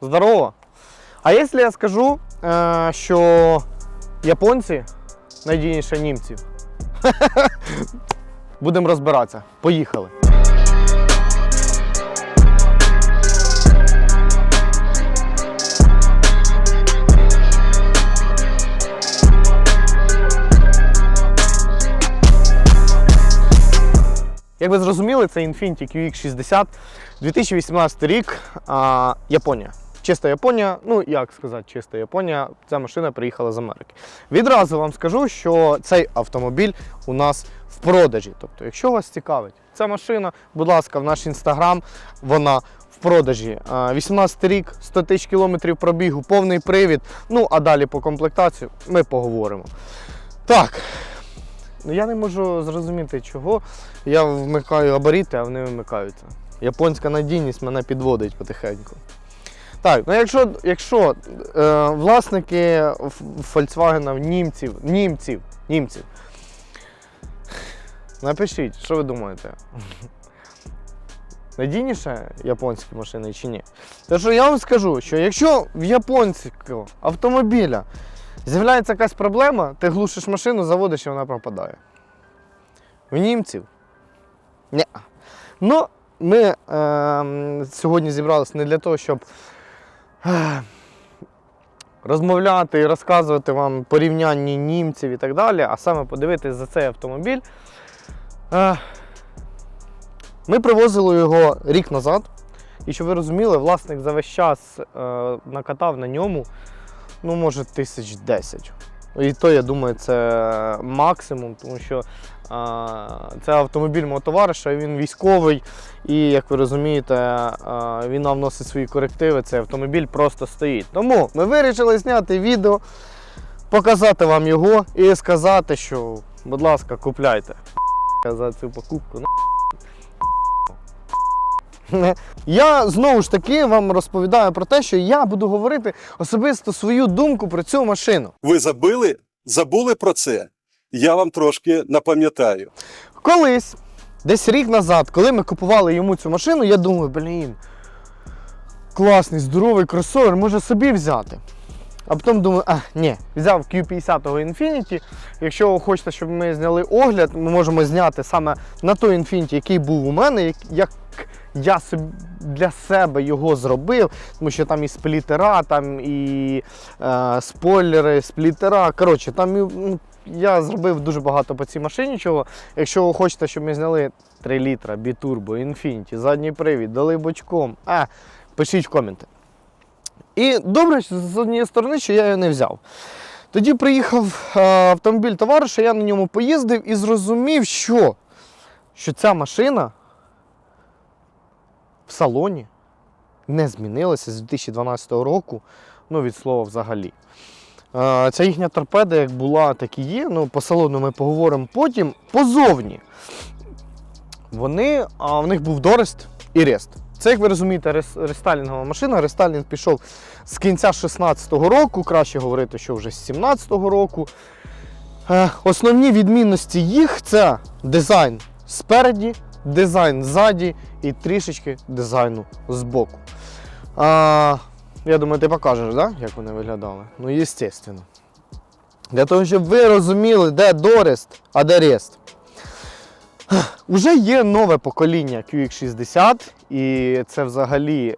Здорово! А якщо я скажу, що японці найдійніше німців? Будемо розбиратися. Поїхали. Як ви зрозуміли, це Infiniti QX60 2018 рік, а, Японія. Чиста Японія, ну як сказати, чиста Японія, ця машина приїхала з Америки. Відразу вам скажу, що цей автомобіль у нас в продажі. Тобто, якщо вас цікавить ця машина, будь ласка, в наш інстаграм, вона в продажі. 18 рік, 100 тисяч кілометрів пробігу, повний привід. Ну а далі по комплектацію ми поговоримо. Так. Ну я не можу зрозуміти, чого я вмикаю габарити, а вони вимикаються. Японська надійність мене підводить потихеньку. Так, ну якщо, якщо е, власники Volkswagen німців, німців, німців, напишіть, що ви думаєте? Надійніше японські машини чи ні? Тому що я вам скажу, що якщо в японського автомобіля з'являється якась проблема, ти глушиш машину, заводиш і вона пропадає. В німців? Ні. Ну, ми е, сьогодні зібралися не для того, щоб розмовляти і розказувати вам порівнянні німців і так далі, а саме подивитись за цей автомобіль. Е, ми привозили його рік назад. І щоб ви розуміли, власник за весь час е, накатав на ньому, ну, може, тисяч десять. І то, я думаю, це максимум, тому що а, це автомобіль мого товариша, він військовий, і як ви розумієте, а, війна вносить свої корективи, цей автомобіль просто стоїть. Тому ми вирішили зняти відео, показати вам його і сказати, що, будь ласка, купляйте за цю покупку. Я знову ж таки вам розповідаю про те, що я буду говорити особисто свою думку про цю машину. Ви забили? Забули про це? Я вам трошки напам'ятаю. Колись, десь рік назад, коли ми купували йому цю машину, я думаю, блін, класний, здоровий кросовер, може собі взяти. А потім думаю, а, ні, взяв Q50 Infiniti. Якщо ви хочете, щоб ми зняли огляд, ми можемо зняти саме на той Infiniti, який був у мене, як- як я для себе його зробив, тому що там і сплітера, там і е, спойлери, сплітера. Коротше, там і, ну, я зробив дуже багато по цій машині чого. Якщо ви хочете, щоб ми зняли 3 літра, бітурбо, інфініті, задній привід, дали бочком, а, пишіть в коменти. І добре, з однієї сторони, що я його не взяв. Тоді приїхав е, автомобіль товариша, я на ньому поїздив і зрозумів, що, що ця машина салоні не змінилася з 2012 року, ну від слова взагалі. Е, Ця їхня торпеда як була, так і є. Ну, по салону ми поговоримо потім. Позовні. Вони, а в них був Дорест і Рест. Це, як ви розумієте, рес- рестайлінгова машина. Рестайлінг пішов з кінця 16-го року, краще говорити, що вже з 17-го року. Е, Основні відмінності їх це дизайн спереді, дизайн ззаді і трішечки дизайну збоку. А, я думаю, ти покажеш, да? як вони виглядали? Ну, звісно. Для того, щоб ви розуміли, де Дорест, а де Рест. Уже є нове покоління QX60, і це взагалі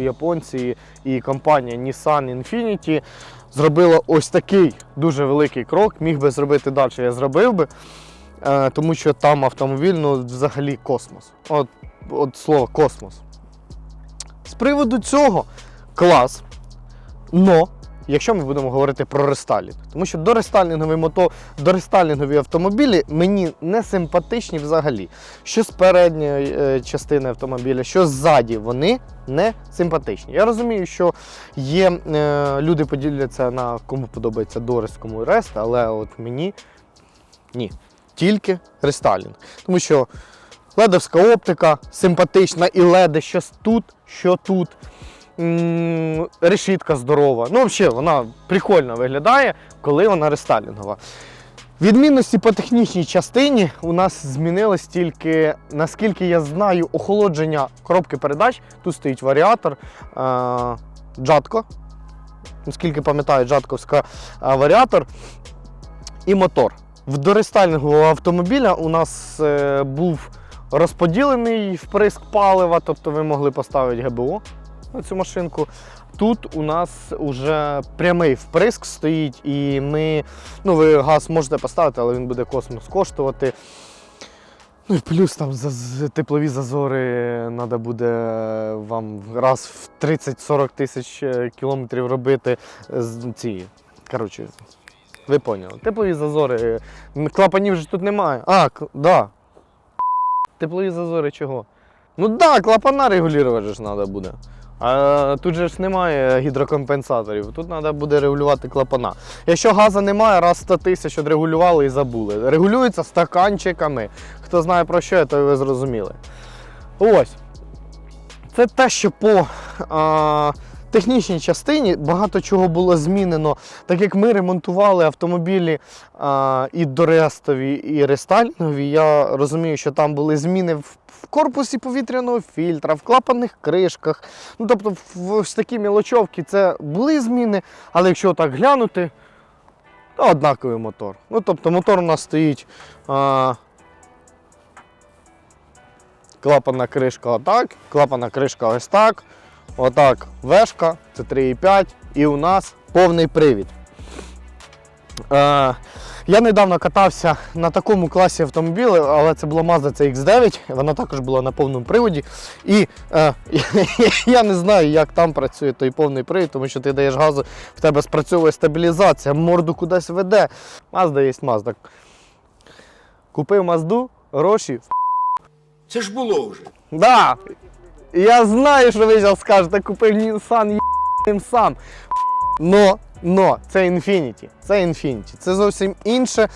японці і компанія Nissan Infiniti зробила ось такий дуже великий крок. Міг би зробити далі, я зробив би, тому що там автомобіль ну, взагалі космос. От, от слово космос. З приводу цього клас. Но, якщо ми будемо говорити про рестайлінг, тому що дорестайлінгові мото, дорестайлінгові автомобілі мені не симпатичні взагалі. Що з передньої е, частини автомобіля, що ззаді, вони не симпатичні. Я розумію, що є е, люди поділяться на кому подобається Дорест, кому Рест, але от мені ні. Тільки рестайлінг. Тому що ледовська оптика симпатична і леди, що тут, що тут. Решітка здорова. Ну, взагалі, вона прикольно виглядає, коли вона рестайлінгова. Відмінності по технічній частині у нас змінилось тільки, наскільки я знаю, охолодження коробки передач. Тут стоїть варіатор. Е, Джатко. Наскільки пам'ятаю, джатковська варіатор і мотор. В дорестайлінгового автомобіля у нас е, був розподілений вприск палива, тобто ви могли поставити ГБО на цю машинку. Тут у нас вже прямий вприск стоїть, і ми, ну ви газ можете поставити, але він буде космос коштувати. Ну і плюс там теплові зазори треба буде вам раз в 30-40 тисяч е, кілометрів робити е, з ці. Коротше, ви поняли. Теплові зазори. Клапанів ж тут немає. А, да. Теплові зазори чого? Ну да, клапана регулювати ж треба буде. А тут же ж немає гідрокомпенсаторів. Тут треба буде регулювати клапана. Якщо газу немає, раз 100 тисяч відрегулювали і забули. Регулюється стаканчиками. Хто знає про що, то ви зрозуміли. Ось. Це те, що по а, технічній частині багато чого було змінено. Так як ми ремонтували автомобілі а, і дорестові, і рестайлінгові, я розумію, що там були зміни в, корпусі повітряного фільтра, в клапанних кришках. Ну, тобто, в, в такі мілочовки це були зміни, але якщо так глянути, то однаковий мотор. Ну, тобто мотор у нас стоїть. А, клапанна кришка отак, клапанна кришка ось так. Отак вешка, це 3,5 і у нас повний привід. Е, я недавно катався на такому класі автомобілів, але це була Mazda CX9, вона також була на повному приводі. І е, я не знаю, як там працює той повний привід, тому що ти даєш газу, в тебе спрацьовує стабілізація, морду кудись веде. Mazda є Mazda. Купив Мазду, гроші Це ж було вже. Да. Я знаю, що ви зараз скажете, купив Nissan їм сам. Но, но, це Infinity. Це Infinity. Це зовсім інше.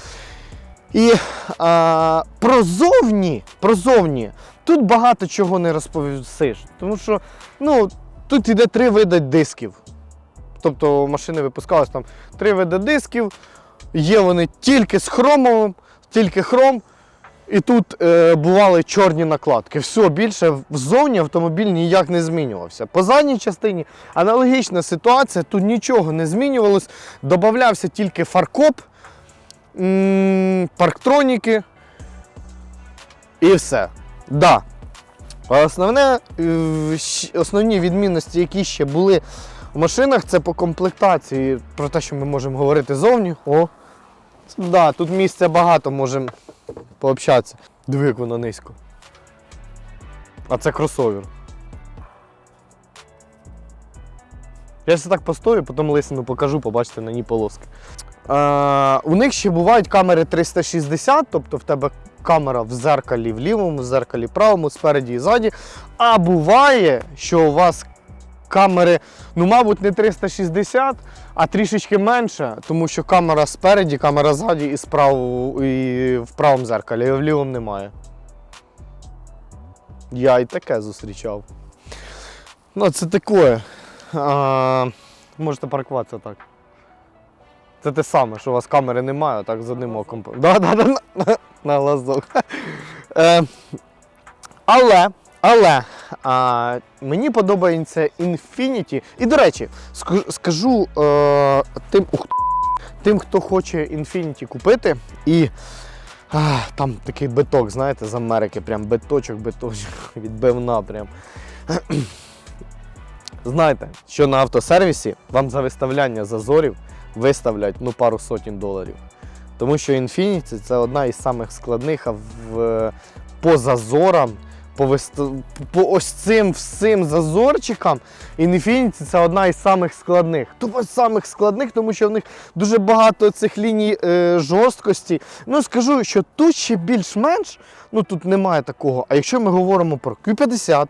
І а, прозовні, прозовні, тут багато чого не розповісиш. Тому що ну, тут іде три види дисків. Тобто машини випускались там три види дисків. Є вони тільки з хромовим, тільки хром. І тут е, бували чорні накладки. Все більше взовні автомобіль ніяк не змінювався. По задній частині аналогічна ситуація, тут нічого не змінювалось. Добавлявся тільки фаркоп, парктроніки і все. Да. Основне, е, основні відмінності, які ще були в машинах, це по комплектації. Про те, що ми можемо говорити зовні. О, да, тут місця багато можемо пообщатися. Диви, як воно низько. А це кросовер. Я ще так постою, потім лисину покажу, побачите на ній полоски. Е, у них ще бувають камери 360, тобто в тебе камера в зеркалі в лівому, в зеркалі правому, спереді і ззаді. А буває, що у вас камери, ну, мабуть, не 360, а трішечки менше, тому що камера спереді, камера ззаді і, справу, і в правому зеркалі, а в лівому немає. Я і таке зустрічав. Ну, це таке. А, можете паркуватися так. Це те саме, що у вас камери немає, так з одним оком. Да, да, да, на, на глазок. Е, але, але а, мені подобається Infinity. І, до речі, скажу е, тим, ух, тим, хто хоче Infinity купити, і а, там такий биток, знаєте, з Америки, прям биточок, биточок, відбивна прям. Знаєте, що на автосервісі вам за виставляння зазорів виставлять ну, пару сотень доларів. Тому що Infinity це одна із самих складних в, по зазорам, по, по ось цим всім зазорчикам. Infinity це одна із самих складних. Тупо самих складних, тому що в них дуже багато цих ліній е, жорсткості. Ну скажу, що тут ще більш-менш, ну тут немає такого. А якщо ми говоримо про Q50,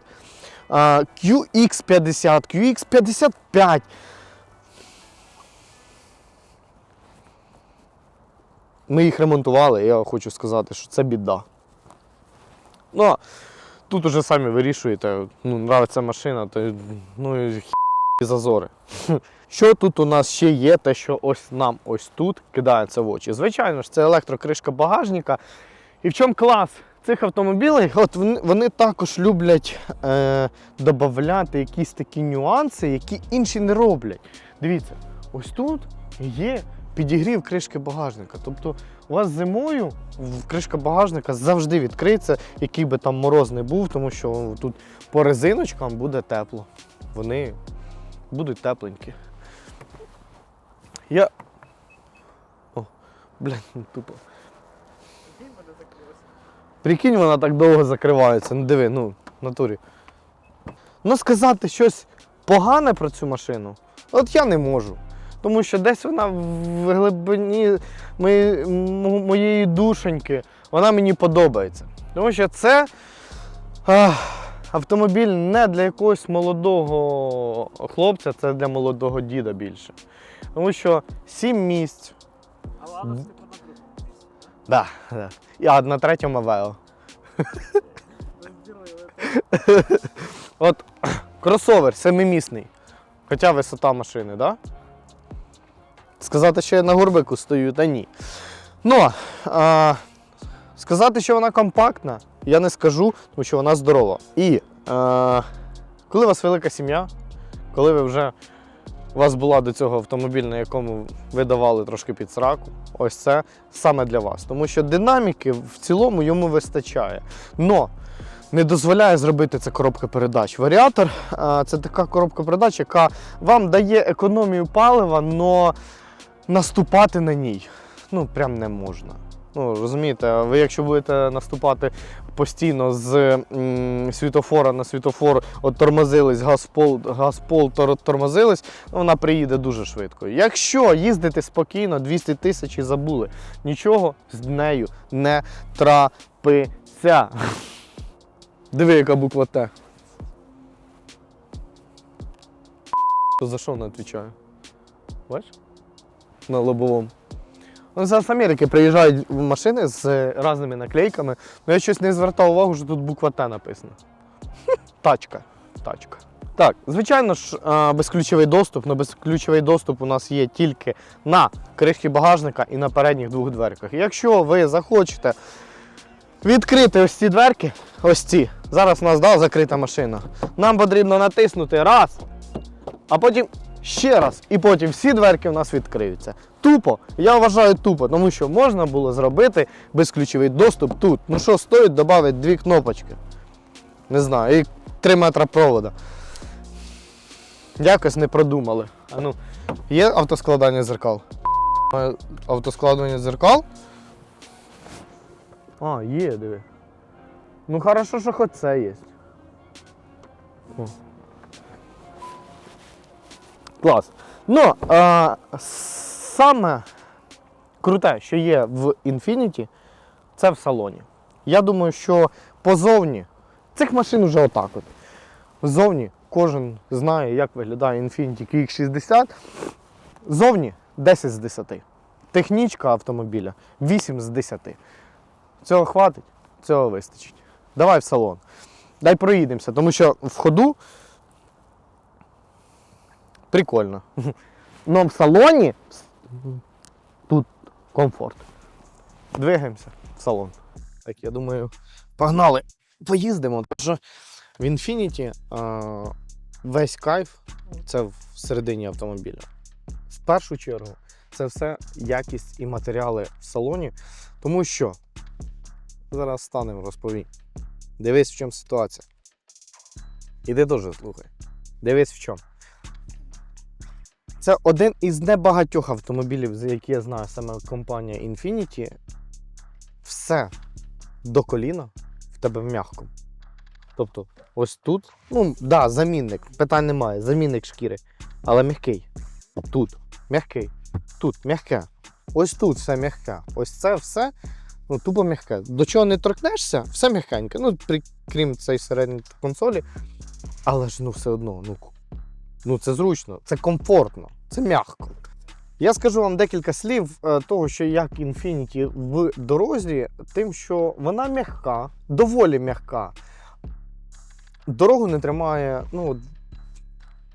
а, QX50, QX55. Ми їх ремонтували, я хочу сказати, що це біда. Ну, тут уже самі вирішуєте, ну, нравиться машина, то ну, і зазори. Що тут у нас ще є, те, що ось нам ось тут кидається в очі? Звичайно ж, це електрокришка багажника. І в чому клас цих автомобілях, от вони також люблять е, додати якісь такі нюанси, які інші не роблять. Дивіться, ось тут є підігрів кришки багажника. Тобто у вас зимою кришка багажника завжди відкриється, який би там мороз не був, тому що тут по резиночкам буде тепло. Вони будуть тепленькі. Я. О, блін, тупо. Прикинь, вона так довго закривається. Ну диви, ну, в натурі. Ну, сказати щось погане про цю машину, от я не можу. Тому що десь вона в глибині моєї, моєї душеньки, вона мені подобається. Тому що це ах, автомобіль не для якогось молодого хлопця, це для молодого діда більше. Тому що сім місць. А другому місці. Да, да. А на третьому Авео. От кросовер семимісний. Хоча висота машини, да? Сказати, що я на горбику стою, та ні. Ну, а, сказати, що вона компактна, я не скажу, тому що вона здорова. І а, коли у вас велика сім'я, коли ви вже у вас була до цього автомобіль, на якому ви давали трошки під сраку, ось це саме для вас. Тому що динаміки в цілому йому вистачає. Но не дозволяє зробити це коробка передач. Варіатор це така коробка передач, яка вам дає економію палива, але наступати на ній ну прям не можна. Ну, розумієте, ви якщо будете наступати постійно з м, світофора на світофор, от тормозились, газ пол, тор, тормозились, ну, вона приїде дуже швидко. Якщо їздити спокійно, 200 тисяч і забули, нічого з нею не трапиться. Диви, яка буква Т. За що не відповідаю? Бачиш? На лобовому. Ну, зараз Америки приїжджають машини з різними наклейками, але я щось не звертав увагу, що тут буква Т написана. Тачка. Тачка. Так, звичайно ж, безключовий доступ, але безключовий доступ у нас є тільки на кришки багажника і на передніх двох дверках. Якщо ви захочете відкрити ось ці дверки, ось ці. Зараз у нас да, закрита машина. Нам потрібно натиснути раз, а потім ще раз. І потім всі дверки в нас відкриються. Тупо, я вважаю тупо, тому що можна було зробити безключовий доступ тут. Ну що стоїть додати дві кнопочки. Не знаю, і 3 метри провода. Якось не продумали. А ну, є автоскладання зеркал? Е, Автоскладування зеркал? А, є, диви. Ну хорошо, що хоч це є. О. Клас. Ну, а, саме круте, що є в Infiniti, це в салоні. Я думаю, що позовні цих машин вже отак от. Зовні кожен знає, як виглядає Infiniti QX60. Зовні 10 з 10. Технічка автомобіля 8 з 10. Цього хватить, цього вистачить. Давай в салон. Дай проїдемося, тому що в ходу прикольно. Но в салоні тут комфорт. Двигаємося в салон. Так, я думаю, погнали. Поїздимо. Що в Infiniti а, весь кайф це всередині автомобіля. В першу чергу, це все якість і матеріали в салоні, тому що зараз станемо розповім. Дивись, в чому ситуація. Іди теж слухай. Дивись в чому. Це один із небагатьох автомобілів, за які я знаю саме компанія Infiniti. Все до коліна в тебе м'якому. Тобто, ось тут, ну, да, замінник, питань немає, замінник шкіри, але м'який. Тут м'який, тут м'яке. Ось тут все м'яке. Ось це все ну, тупо м'яке. До чого не торкнешся, все м'якеньке. Ну, при, крім цієї середньої консолі. Але ж ну все одно, ну, ну це зручно, це комфортно, це м'яко. Я скажу вам декілька слів е, того, що як Infiniti в дорозі, тим, що вона м'яка, доволі м'яка. Дорогу не тримає, ну,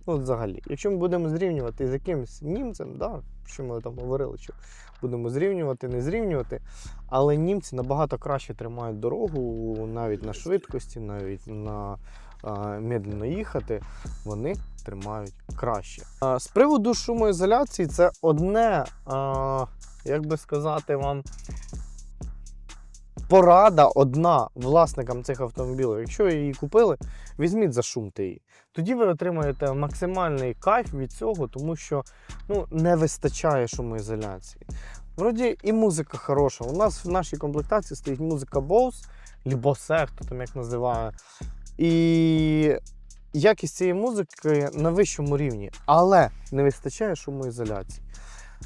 Ну, взагалі, якщо ми будемо зрівнювати з якимось німцем, да, що ми там говорили, що будемо зрівнювати, не зрівнювати, але німці набагато краще тримають дорогу навіть на швидкості, навіть на медленно їхати, вони тримають краще. З приводу шумоізоляції, це одне, як би сказати вам, порада одна власникам цих автомобілів. Якщо її купили, візьміть зашумте її. Тоді ви отримаєте максимальний кайф від цього, тому що ну, не вистачає шумоізоляції. Вроді і музика хороша. У нас в нашій комплектації стоїть музика Bose, либо Bose, хто там як називає. І якість цієї музики на вищому рівні, але не вистачає шумоізоляції.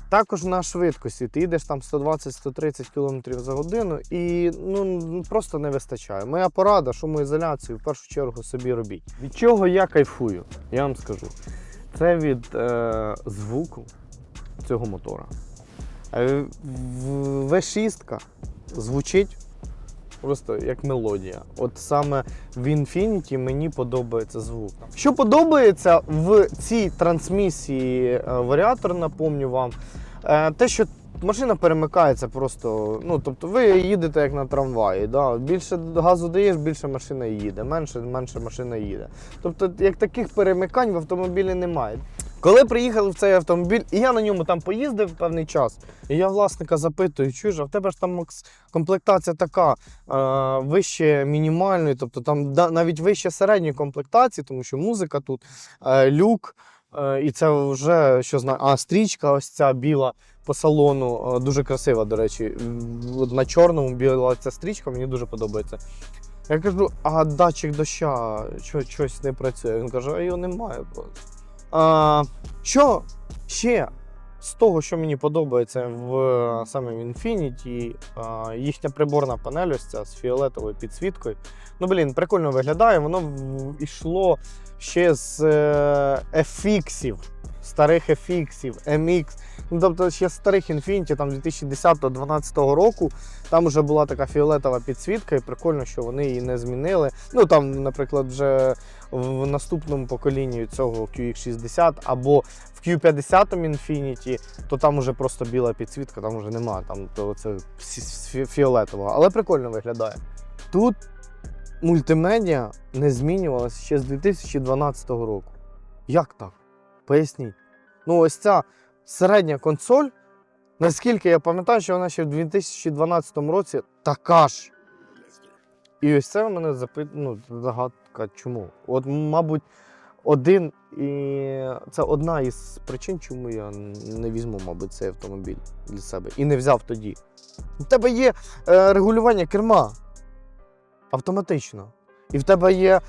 Також на швидкості ти йдеш там 120-130 км за годину і ну просто не вистачає. Моя порада, шумоізоляцію в першу чергу собі робіть. Від чого я кайфую, я вам скажу. Це від е, звуку цього мотора. Е, в- V6 звучить просто як мелодія. От саме в Infinity мені подобається звук. Що подобається в цій трансмісії е, варіатор, напомню вам, е, те, що машина перемикається просто. Ну, тобто ви їдете як на трамваї. Да? Більше газу даєш, більше машина їде, менше, менше машина їде. Тобто, як таких перемикань в автомобілі немає. Коли приїхали в цей автомобіль, і я на ньому там поїздив певний час, і я власника запитую, чуєш, а в тебе ж там комплектація така е, вище мінімальної, тобто там навіть вище середньої комплектації, тому що музика тут, е, люк, е, і це вже що знаю, а стрічка ось ця біла по салону, е, дуже красива, до речі. На чорному біла ця стрічка, мені дуже подобається. Я кажу, а датчик доща щось не працює. Він каже, а його немає просто. А, що ще з того, що мені подобається в саме в Infinity, а, їхня приборна панель ось ця з фіолетовою підсвіткою. Ну, блін, прикольно виглядає. Воно йшло ще з е, FX-ів, старих FX-ів, MX. Ну, тобто ще старих Infinity, там 2010-2012 року. Там вже була така фіолетова підсвітка, і прикольно, що вони її не змінили. Ну там, наприклад, вже в наступному поколінні цього QX60 або в Q50 Infinity, то там уже просто біла підсвітка, там вже немає, там то це всі- фі- фіолетово. Але прикольно виглядає. Тут мультимедіа не змінювалася ще з 2012 року. Як так? Поясніть. Ну, ось ця середня консоль, наскільки я пам'ятаю, що вона ще в 2012 році така ж. І ось це в мене запит... ну, загадка чому. От, мабуть, один і це одна із причин, чому я не візьму, мабуть, цей автомобіль для себе. І не взяв тоді. У тебе є е, регулювання керма автоматично. І в тебе є е,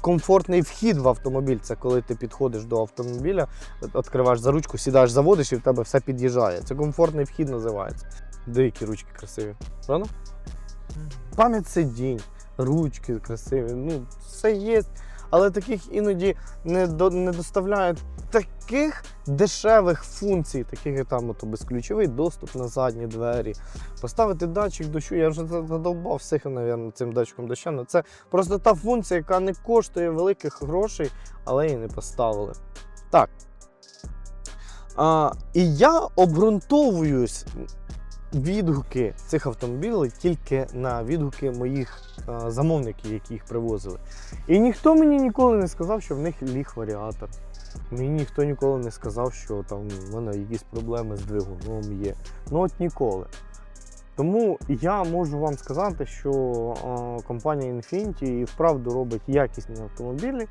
комфортний вхід в автомобіль. Це коли ти підходиш до автомобіля, відкриваєш за ручку, сідаєш, заводиш і в тебе все під'їжджає. Це комфортний вхід називається. Деякі ручки красиві. Правда? Пам'ять сидінь, ручки красиві. Ну, все є. Але таких іноді не, до, не доставляють таких дешевих функцій, таких як там от, безключовий доступ на задні двері, поставити датчик дощу. Я вже задовбав всіх, мабуть, цим датчиком дощу. Ну, Це просто та функція, яка не коштує великих грошей, але її не поставили. Так. А, і я обґрунтовуюсь відгуки цих автомобілів тільки на відгуки моїх а, замовників, які їх привозили. І ніхто мені ніколи не сказав, що в них ліг варіатор. Мені ніхто ніколи не сказав, що там в мене якісь проблеми з двигуном є. Ну от ніколи. Тому я можу вам сказати, що а, компанія Infiniti і вправду робить якісні автомобілі.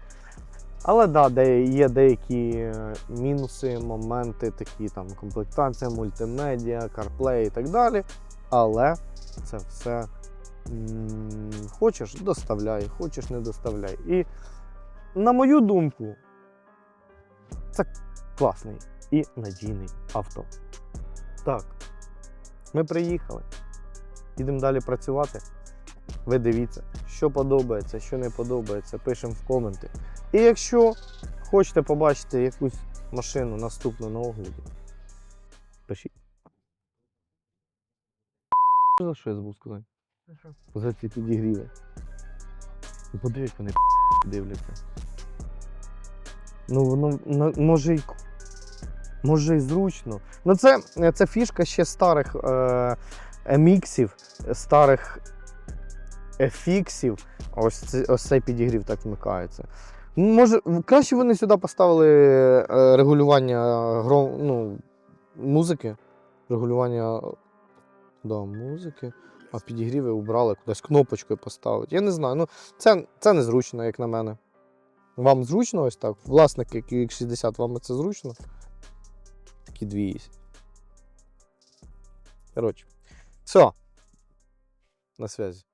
Але да, є деякі е, мінуси, моменти, такі там комплектація, мультимедіа, CarPlay і так далі. Але це все хочеш доставляй, хочеш не доставляй. І на мою думку, це класний і надійний авто. Так, ми приїхали. Їдемо далі працювати. Ви дивіться, що подобається, що не подобається, пишемо в коменти. І якщо хочете побачити якусь машину наступну на огляді, пишіть. За що я забув сказати? За ці підігріви. І подивись, вони дивляться. Ну, воно ну, може й може й зручно. Ну, це, це фішка ще старих е, MX-ів, старих FX-ів. Ось, ось цей підігрів так вмикається. Може, краще вони сюди поставили е, регулювання гром, ну, музики. Регулювання да, музики. А підігріви убрали кудись кнопочкою поставити. Я не знаю. Ну, це, це незручно, як на мене. Вам зручно ось так? Власники QX60, вам це зручно? Такі дві. Коротше. Все. На связі.